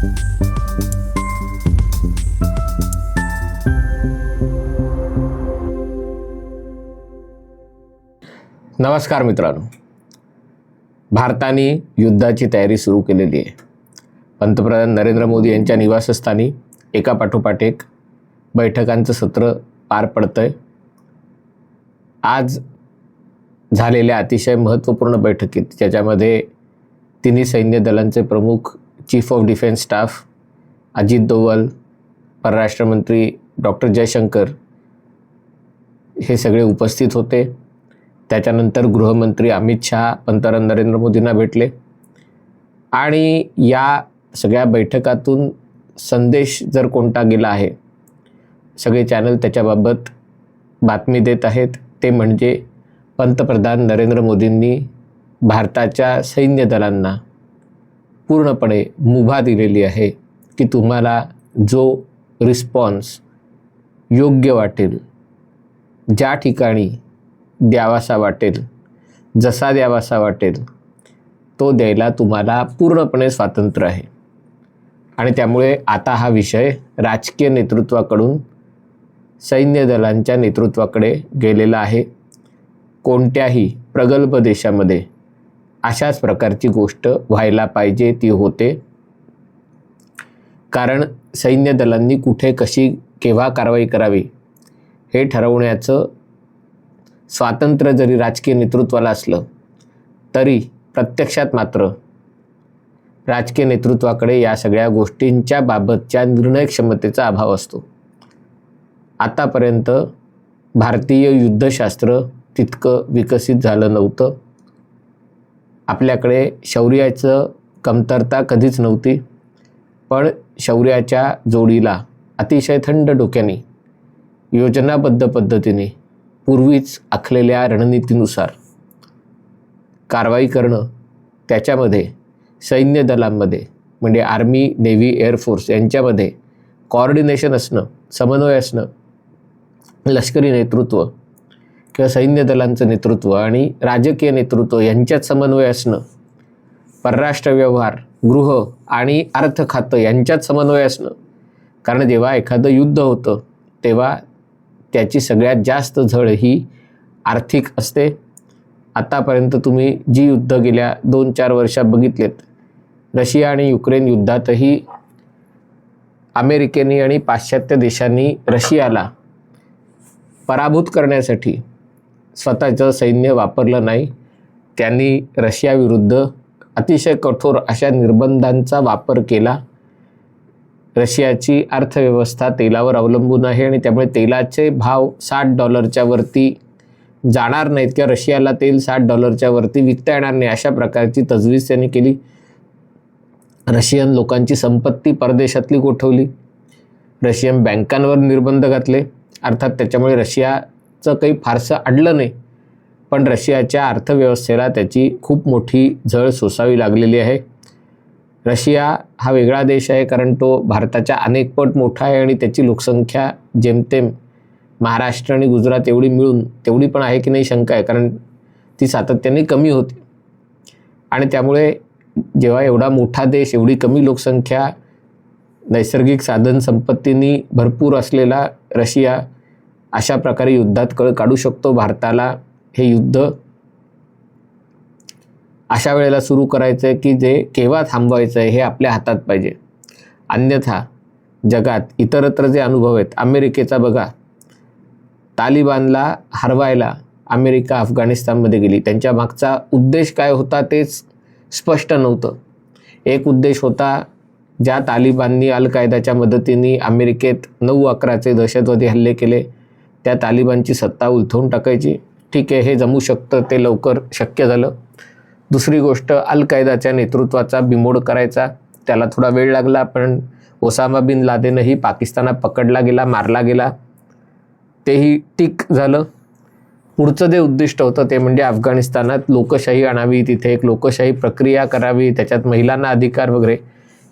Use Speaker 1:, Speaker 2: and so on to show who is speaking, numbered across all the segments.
Speaker 1: नमस्कार मित्रांनो. भारताने युद्धाची तयारी सुरू केलेली आहे. पंतप्रधान नरेंद्र मोदी यांच्या निवासस्थानी एका पाठोपाठ एक बैठकांचं सत्र पार पडतं आहे आज झालेल्या अतिशय महत्त्वपूर्ण बैठकीत ज्याच्यामध्ये तिन्ही सैन्य दलांचे प्रमुख chief of defence staff Ajit Doval परराष्ट्रमंत्री डॉक्टर जयशंकर हे सगळे उपस्थित होते. त्याच्यानंतर गृहमंत्री अमित शहा पंतप्रधान नरेंद्र मोदींना भेटले. आणि या सगळ्या बैठकातून संदेश जर कोणता गेला आहे सगळे चॅनल त्याच्याबाबत बातमी देत आहेत. ते म्हणजे पंतप्रधान नरेंद्र मोदींनी भारताच्या सैन्य दलांना पूर्णपणे मुभा दिलेली आहे की तुम्हाला जो रिस्पॉन्स योग्य वाटेल ज्या ठिकाणी द्यावासा वाटेल जसा द्यावासा वाटेल तो द्यायला तुम्हाला पूर्णपणे स्वातंत्र्य आहे. आणि त्यामुळे आता हा विषय राजकीय नेतृत्वाकडून सैन्य दलांच्या नेतृत्वाकडे गेलेला आहे. कोणत्याही प्रगल्भ देशामध्ये अशाच प्रकारची गोष्ट व्हायला पाहिजे ती होते. कारण सैन्य दलांनी कुठे कशी केव्हा कारवाई करावी हे ठरवण्याचं स्वातंत्र्य जरी राजकीय नेतृत्वाला असलं तरी प्रत्यक्षात मात्र राजकीय नेतृत्वाकडे या सगळ्या गोष्टींच्या बाबतच्या निर्णय क्षमतेचा अभाव असतो. आतापर्यंत भारतीय युद्धशास्त्र तितकं विकसित झालं नव्हतं. आपल्याकडे शौर्याचं कमतरता कधीच नव्हती. पण शौर्याच्या जोडीला अतिशय थंड डोक्याने योजनाबद्ध पद्धतीने पूर्वीच आखलेल्या रणनीतीनुसार कारवाई करणं त्याच्यामध्ये सैन्य दलांमध्ये म्हणजे आर्मी नेव्ही एअरफोर्स यांच्यामध्ये कॉर्डिनेशन असणं समन्वय असणं लष्करी नेतृत्व किंवा सैन्य दलांचं नेतृत्व आणि राजकीय नेतृत्व यांच्यात समन्वय असणं परराष्ट्र व्यवहार गृह आणि अर्थ खातं यांच्यात समन्वय असणं. कारण जेव्हा एखादं युद्ध होतं तेव्हा त्याची सगळ्यात जास्त झळ ही आर्थिक असते. आतापर्यंत तुम्ही जी युद्ध गेल्या दोन चार वर्षात बघितलेत रशिया आणि युक्रेन युद्धातही अमेरिकेने आणि पाश्चात्य देशांनी रशियाला पराभूत करण्यासाठी स्वतःचं सैन्य वापरलं नाही. त्यांनी रशियाविरुद्ध अतिशय कठोर अशा निर्बंधांचा वापर केला. रशियाची अर्थव्यवस्था तेलावर अवलंबून आहे आणि त्यामुळे तेलाचे भाव साठ डॉलरच्या वरती जाणार नाहीत किंवा रशियाला तेल साठ डॉलरच्या वरती विकता येणार नाही अशा प्रकारची तजवीज त्यांनी केली. रशियन लोकांची संपत्ती परदेशातली गोठवली. रशियन बँकांवर निर्बंध घातले. अर्थात त्याच्यामुळे रशिया चं काही फारसं अडलं नाही. पण रशियाच्या अर्थव्यवस्थेला त्याची खूप मोठी झळ सोसावी लागलेली आहे. रशिया हा वेगळा देश आहे कारण तो भारताच्या अनेकपट मोठा आहे आणि त्याची लोकसंख्या जेमतेम महाराष्ट्र आणि गुजरात एवढी मिळून तेवढी पण आहे की नाही शंका आहे कारण ती सातत्याने कमी होते. आणि त्यामुळे जेव्हा एवढा मोठा देश एवढी कमी लोकसंख्या नैसर्गिक साधनसंपत्तीनी भरपूर असलेला रशिया अशा प्रकारे युद्धात कळ काढू शकतो भारताला. हे युद्ध अशा वेळेला सुरू करायचं आहे की जे केव्हा थांबवायचं आहे हे आपल्या हातात पाहिजे. अन्यथा जगात इतरत्र जे अनुभव आहेत अमेरिकेचा बघा. तालिबानला हरवायला अमेरिका अफगाणिस्तानमध्ये गेली. त्यांच्या मागचा उद्देश काय होता तेच स्पष्ट नव्हतं. एक उद्देश होता ज्या तालिबाननी अल कायदाच्या मदतीने अमेरिकेत नऊ अकराचे दहशतवादी हल्ले केले. त्या तालिबानची सत्ता उलथवून टाकायची. ठीक आहे हे जमू शकतं ते लवकर शक्य झालं. दुसरी गोष्ट अल कायदाच्या नेतृत्वाचा बिमोड करायचा. त्याला थोडा वेळ लागला पण ओसामा बिन लादेनही पाकिस्तानात पकडला गेला मारला गेला. तेही टीक झालं. पुढचं जे उद्दिष्ट होतं ते म्हणजे अफगाणिस्तानात लोकशाही आणावी तिथे एक लोकशाही प्रक्रिया करावी त्याच्यात महिलांना अधिकार वगैरे.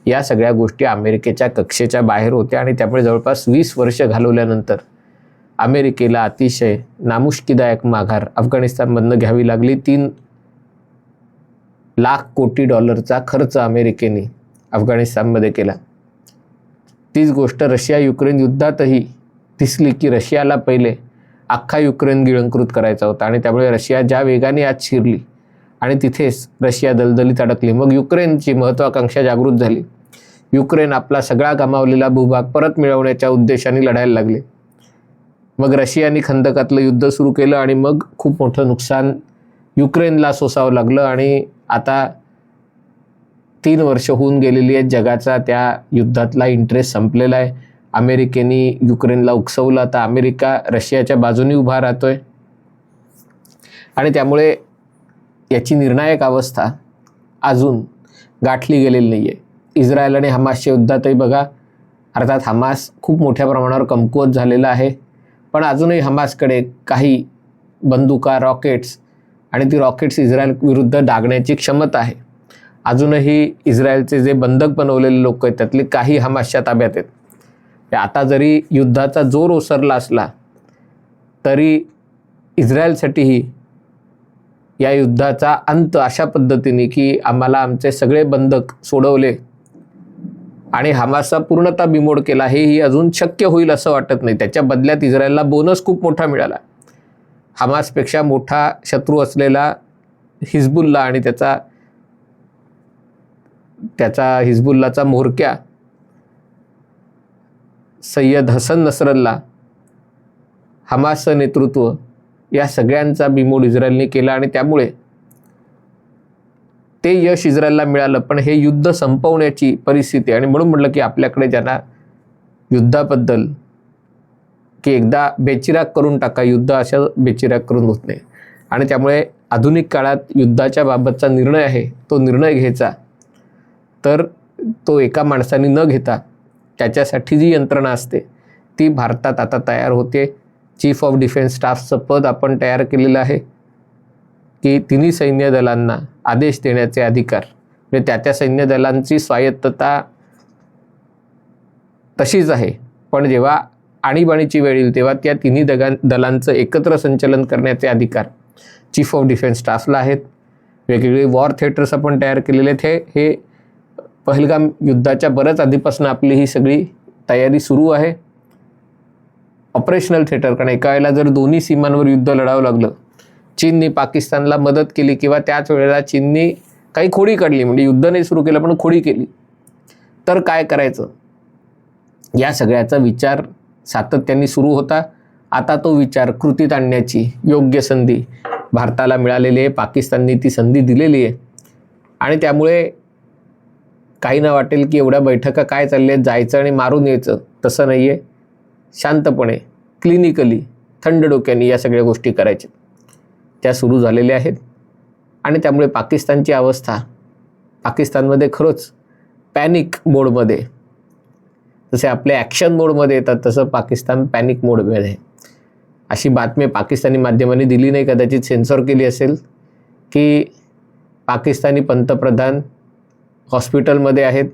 Speaker 1: या सगळ्या गोष्टी अमेरिकेच्या कक्षेच्या बाहेर होत्या आणि त्यामुळे जवळपास वीस वर्ष घालवल्यानंतर अमेरिकेला अतिशय नामुष्कीदायक माघार. अफगाणिस्तानमधनं घ्यावी लागली तीन लाख कोटी डॉलरचा खर्च अमेरिकेने अफगाणिस्तानमध्ये केला. तीच गोष्ट रशिया युक्रेन युद्धातही दिसली की रशियाला पहिले अख्खा युक्रेन गिळंकृत करायचा होता आणि त्यामुळे रशिया ज्या वेगाने आज शिरली आणि तिथेच रशिया दलदलीत अडकली. मग युक्रेनची महत्त्वाकांक्षा जागृत झाली. युक्रेन आपला सगळा गमावलेला भूभाग परत मिळवण्याच्या उद्देशाने लढायला लागले. मग रशियाने खंदकातलं युद्ध सुरू केलं आणि मग खूप मोठं नुकसान युक्रेनला सोसावं लागलं आणि आता तीन वर्ष होऊन गेलेली आहेत जगाचा त्या युद्धातला इंटरेस्ट संपलेला आहे. अमेरिकेने युक्रेनला उकसवलं. आता अमेरिका रशियाच्या बाजूने उभा राहतोय. आणि त्यामुळे याची निर्णायक अवस्था अजून गाठली गेलेली नाही आहे इस्रायल आणि हमासच्या युद्धातही बघा अर्थात हमास खूप मोठ्या प्रमाणावर कमकुवत झालेला आहे. पण अजूनही हमासकडे काही बंदुका रॉकेट्स आणि ती रॉकेट्स इस्रायल विरुद्ध डागण्याची क्षमता आहे. अजूनही इस्रायलचे जे बंधक बनवलेले लोक आहेत त्यातले काही हमासच्या ताब्यात आहेत. आता जरी युद्धाचा जोर ओसरला असला तरी इस्रायलसाठीही या युद्धाचा अंत अशा पद्धतीने की आम्हाला आमचे सगळे बंधक सोडवले आणि हमासचा पूर्णतः बिमोड केला. हेही अजून शक्य होईल असं वाटत नाही. त्याच्या बदल्यात इस्रायलला बोनस खूप मोठा मिळाला. हमासपेक्षा मोठा शत्रू असलेला हिजबुल्ला आणि त्याचा त्याचा हिजबुल्लाचा म्होरक्या सय्यद हसन नसरल्ला हमासचं नेतृत्व या सगळ्यांचा बिमोड इस्रायलने केला आणि त्यामुळे ते यश इस्रायलला मिळालं पण हे युद्ध संपवण्याची परिस्थिती आणि म्हणून म्हटलं की आपल्याकडे ज्यांना युद्धाबद्दल की एकदा बेचिराग करून टाका युद्ध अशा बेचिराग करून होत नाही. आणि त्यामुळे आधुनिक काळात युद्धाच्या बाबतचा निर्णय आहे तो निर्णय घ्यायचा. तर तो एका माणसाने न घेता त्याच्यासाठी जी यंत्रणा असते ती भारतात आता तयार होते. चीफ ऑफ डिफेन्स स्टाफचं पद आपण तयार केलेलं आहे. की तिन्ही सैन्य दलांना आदेश देण्याचे अधिकार. म्हणजे त्या त्या सैन्य दलांची स्वायत्तता तशीच आहे. पण जेव्हा आणीबाणीची वेळ येईल तेव्हा त्या तिन्ही दगा दलांचं एकत्र संचलन करण्याचे अधिकार चीफ ऑफ डिफेन्स स्टाफला आहेत. वेगवेगळे वॉर थिएटर्स आपण तयार केलेले आहेत. हे हे पहलगाम युद्धाच्या बऱ्याच आधीपासून आपली ही सगळी तयारी सुरू आहे. ऑपरेशनल थिएटर कारण एका वेळेला जर दोन्ही सीमांवर युद्ध लढावं लागलं चीनने पाकिस्तानला मदत केली किंवा त्याच वेळेला चीननी काही खोडी काढली म्हणजे युद्ध नाही सुरू केलं पण खोडी केली. तर काय करायचं? या सगळ्याचा विचार सातत्याने सुरू होता. आता तो विचार कृतीत आणण्याची योग्य संधी भारताला मिळालेली आहे. पाकिस्ताननी ती संधी दिलेली आहे. आणि त्यामुळे काही ना वाटेल की एवढ्या बैठका काय चालल्या आहेत जायचं आणि मारून यायचं तसं नाही आहे शांतपणे क्लिनिकली थंड डोक्याने या सगळ्या गोष्टी करायच्या. त्या सुरू झालेल्या आहेत. आणि त्यामुळे पाकिस्तानची अवस्था पाकिस्तानमध्ये खरंच पॅनिक मोडमध्ये जसे आपले ॲक्शन मोडमध्ये येतात तसं पाकिस्तान पॅनिक मोडमध्ये आहे. अशी बातमी पाकिस्तानी माध्यमांनी दिली नाही. कदाचित सेन्सॉर केली असेल की पाकिस्तानी पंतप्रधान हॉस्पिटलमध्ये आहेत.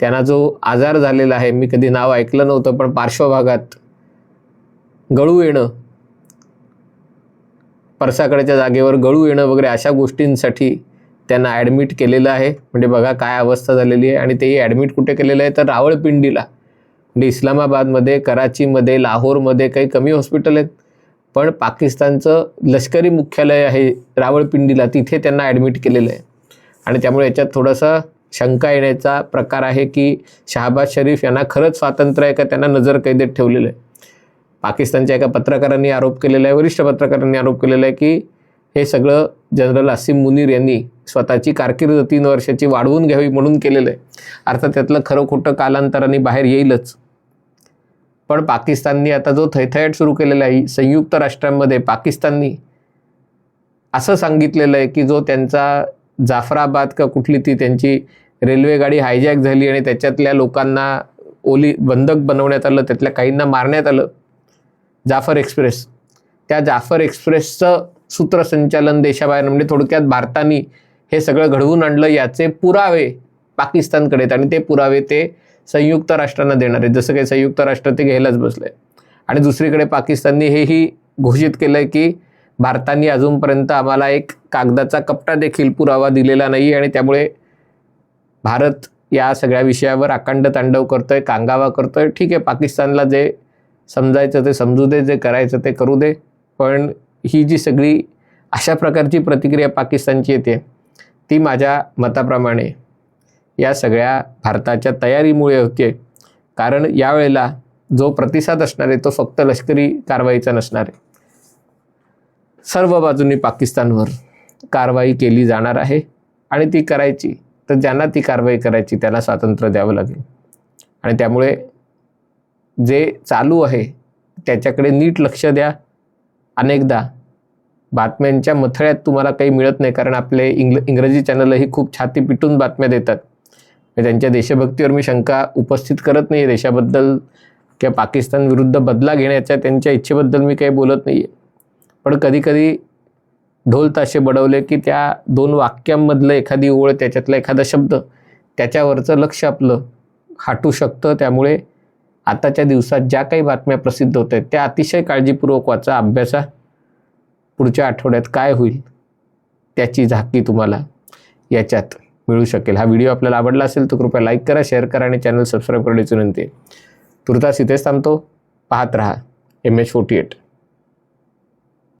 Speaker 1: त्यांना जो आजार झालेला आहे मी कधी नाव ऐकलं नव्हतं पण पार्श्वभागात गळू येणं परसाकड्याच्या जागेवर गळू येणं वगैरे अशा गोष्टींसाठी त्यांना ॲडमिट केलेलं आहे. म्हणजे बघा काय अवस्था झालेली आहे आणि तेही ॲडमिट कुठे केलेलं आहे? तर रावळपिंडीला. म्हणजे इस्लामाबादमध्ये कराचीमध्ये लाहोरमध्ये काही कमी हॉस्पिटल आहेत. पण पाकिस्तानचं लष्करी मुख्यालय आहे रावळपिंडीला. तिथे त्यांना ॲडमिट केलेलं आहे. आणि त्यामुळे याच्यात थोडासा शंका येण्याचा प्रकार आहे की शहाबाज शरीफ यांना खरंच स्वातंत्र्य आहे का? त्यांना नजर कैदेत ठेवलेलं आहे. पाकिस्तानच्या एका पत्रकारांनी आरोप केलेला आहे वरिष्ठ पत्रकारांनी आरोप केलेला आहे की हे सगळं जनरल असीम मुनीर यांनी स्वतःची कारकीर्द तीन वर्षाची वाढवून घ्यावी म्हणून केलेलं आहे. अर्थात त्यातलं खरं खोटं कालांतराने बाहेर येईलच. पण पाकिस्ताननी आता जो थैथयाट सुरू केलेला आहे संयुक्त राष्ट्रांमध्ये पाकिस्ताननी असं सांगितलेलं आहे की जो त्यांचा जाफराबाद का कुठली ती त्यांची रेल्वेगाडी हायजॅक झाली आणि त्याच्यातल्या लोकांना ओली बंधक बनवण्यात आलं त्यातल्या काहींना मारण्यात आलं जाफर एक्सप्रेस. त्या जाफर एक्सप्रेसचं सूत्रसंचालन देशाबाहेर म्हणजे थोडक्यात भारताने हे सगळं घडवून आणलं याचे पुरावे पाकिस्तानकडे आहेत. आणि ते पुरावे ते संयुक्त राष्ट्रांना देणार आहेत. जसं काही संयुक्त राष्ट्र ते घ्यायलाच बसले. आणि दुसरीकडे पाकिस्तानने हेही घोषित केलं की भारताने अजूनपर्यंत आम्हाला एक कागदाचा कपटा देखील पुरावा दिलेला नाही आणि त्यामुळे भारत या सगळ्या विषयावर अखंड तांडव करतोय कांगावा करतोय. ठीक आहे पाकिस्तानला जे समजायचं ते समजू दे जे करायचं ते करू दे. पण ही जी सगळी अशा प्रकारची प्रतिक्रिया पाकिस्तानची येते ती माझ्या मताप्रमाणे या सगळ्या भारताच्या तयारीमुळे होते. कारण यावेळेला जो प्रतिसाद असणार आहे तो फक्त लष्करी कारवाईचा नसणार आहे. सर्व बाजूंनी पाकिस्तानवर कारवाई केली जाणार आहे आणि ती करायची तर ज्यांना ती कारवाई करायची त्याला स्वातंत्र्य द्यावं लागेल. आणि त्यामुळे जे चालू आहे त्याच्याकडे नीट लक्ष द्या. अनेकदा बातम्यांच्या मथळ्यात तुम्हाला काही मिळत नाही कारण आपले इंग्ल इंग्रजी चॅनलही खूप छाती पिटून बातम्या देतात. म्हणजे त्यांच्या देशभक्तीवर मी शंका उपस्थित करत नाही आहे देशाबद्दल किंवा पाकिस्तान विरुद्ध बदला घेण्याच्या त्यांच्या इच्छेबद्दल मी काही बोलत नाही आहे पण कधीकधी ढोल ताशे बडवले की त्या दोन वाक्यांमधलं एखादी ओळ त्याच्यातला एखादा शब्द त्याच्यावरचं लक्ष आपलं हाटू शकतं. त्यामुळे आताच्या दिवसात ज्या काही बातम्या प्रसिद्ध होत आहेत त्या अतिशय काळजीपूर्वक वाचा अभ्यासा पुढच्या आठवड्यात काय होईल त्याची झाकी तुम्हाला याच्यात मिळू शकेल. हा व्हिडिओ आपल्याला आवडला असेल तर कृपया लाईक करा शेअर करा आणि चॅनल सबस्क्राईब करण्याची विनंती तुर्तास इथेच थांबतो. पाहत रहा. M H forty eight.